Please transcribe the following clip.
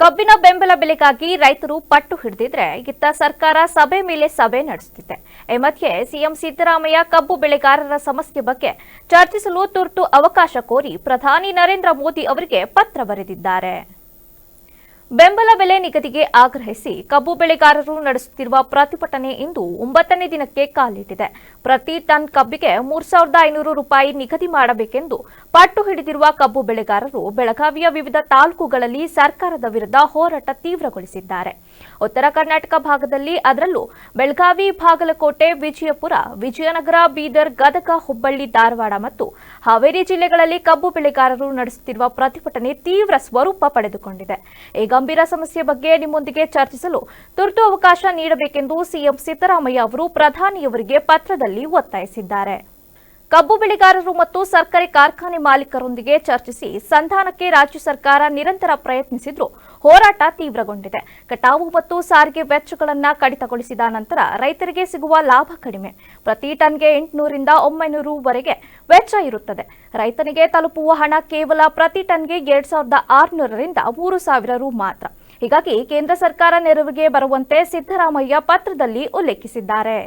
ಕಬ್ಬಿನ ಬೆಂಬಲ ಬೆಲೆಗಾಗಿ ರೈತರು ಪಟ್ಟು ಹಿಡಿದಿದ್ರೆ ಇತ್ತ ಸರ್ಕಾರ ಸಭೆ ಮೇಲೆ ಸಭೆ ನಡೆಸುತ್ತಿದೆ. ಈ ಮಧ್ಯೆ ಸಿಎಂ ಸಿದ್ದರಾಮಯ್ಯ ಕಬ್ಬು ಬೆಳೆಗಾರರ ಸಮಸ್ಯೆ ಬಗ್ಗೆ ಚರ್ಚಿಸಲು ತುರ್ತು ಅವಕಾಶ ಕೋರಿ ಪ್ರಧಾನಿ ನರೇಂದ್ರ ಮೋದಿ ಅವರಿಗೆ ಪತ್ರ ಬರೆದಿದ್ದಾರೆ. ಬೆಂಬಲ ಬೆಲೆ ನಿಗದಿಗೆ ಆಗ್ರಹಿಸಿ ಕಬ್ಬು ಬೆಳೆಗಾರರು ನಡೆಸುತ್ತಿರುವ ಪ್ರತಿಭಟನೆ ಇಂದು ಒಂಬತ್ತನೇ ದಿನಕ್ಕೆ ಕಾಲಿಟ್ಟಿದೆ. ಪ್ರತಿ ಟನ್ ಕಬ್ಬಿಗೆ ಮೂರು ಸಾವಿರದ ಐನೂರು ರೂಪಾಯಿ ನಿಗದಿ ಮಾಡಬೇಕೆಂದು ಪಟ್ಟು ಹಿಡಿದಿರುವ ಕಬ್ಬು ಬೆಳೆಗಾರರು ಬೆಳಗಾವಿಯ ವಿವಿಧ ತಾಲೂಕುಗಳಲ್ಲಿ ಸರ್ಕಾರದ ವಿರುದ್ಧ ಹೋರಾಟ ತೀವ್ರಗೊಳಿಸಿದ್ದಾರೆ. ಉತ್ತರ ಕರ್ನಾಟಕ ಭಾಗದಲ್ಲಿ ಅದರಲ್ಲೂ ಬೆಳಗಾವಿ, ಬಾಗಲಕೋಟೆ, ವಿಜಯಪುರ, ವಿಜಯನಗರ, ಬೀದರ್, ಗದಗ, ಹುಬ್ಬಳ್ಳಿ, ಧಾರವಾಡ ಮತ್ತು ಹಾವೇರಿ ಜಿಲ್ಲೆಗಳಲ್ಲಿ ಕಬ್ಬು ಬೆಳೆಗಾರರು ನಡೆಸುತ್ತಿರುವ ಪ್ರತಿಭಟನೆ ತೀವ್ರ ಸ್ವರೂಪ ಪಡೆದುಕೊಂಡಿದೆ. ಈ ಗಂಭೀರ ಸಮಸ್ಯೆ ಬಗ್ಗೆ ನಿಮ್ಮೊಂದಿಗೆ ಚರ್ಚಿಸಲು ತುರ್ತು ಅವಕಾಶ ನೀಡಬೇಕೆಂದು ಸಿಎಂ ಸಿದ್ದರಾಮಯ್ಯ ಅವರು ಪ್ರಧಾನಿಯವರಿಗೆ ಪತ್ರದಲ್ಲಿ ಒತ್ತಾಯಿಸಿದ್ದಾರೆ. ಕಬ್ಬು ಬೆಳೆಗಾರರು ಮತ್ತು ಸರ್ಕಾರಿ ಕಾರ್ಖಾನೆ ಮಾಲೀಕರೊಂದಿಗೆ ಚರ್ಚಿಸಿ ಸಂಧಾನಕ್ಕೆ ರಾಜ್ಯ ಸರ್ಕಾರ ನಿರಂತರ ಪ್ರಯತ್ನಿಸಿದ್ರೂ. ಹೋರಾಟ ತೀವ್ರಗೊಂಡಿದೆ. ಕಟಾವು ಮತ್ತು ಸಾರಿಗೆ ವೆಚ್ಚಗಳನ್ನು ಕಡಿತಗೊಳಿಸಿದ ನಂತರ ರೈತರಿಗೆ ಸಿಗುವ ಲಾಭ ಕಡಿಮೆ. ಪ್ರತಿ ಟನ್ಗೆ ಎಂಟುನೂರಿಂದ ಒಂಬೈನೂರುವರೆಗೆ ವೆಚ್ಚ ಇರುತ್ತದೆ. ರೈತನಿಗೆ ತಲುಪುವ ಹಣ ಕೇವಲ ಪ್ರತಿ ಟನ್ಗೆ ಎರಡ್ ಸಾವಿರದ ಆರುನೂರರಿಂದ ಮೂರು ಸಾವಿರ ರು ಮಾತ್ರ. ಹೀಗಾಗಿ ಕೇಂದ್ರ ಸರ್ಕಾರ ನೆರವಿಗೆ ಬರುವಂತೆ ಸಿದ್ದರಾಮಯ್ಯ ಪತ್ರದಲ್ಲಿ ಉಲ್ಲೇಖಿಸಿದ್ದಾರೆ.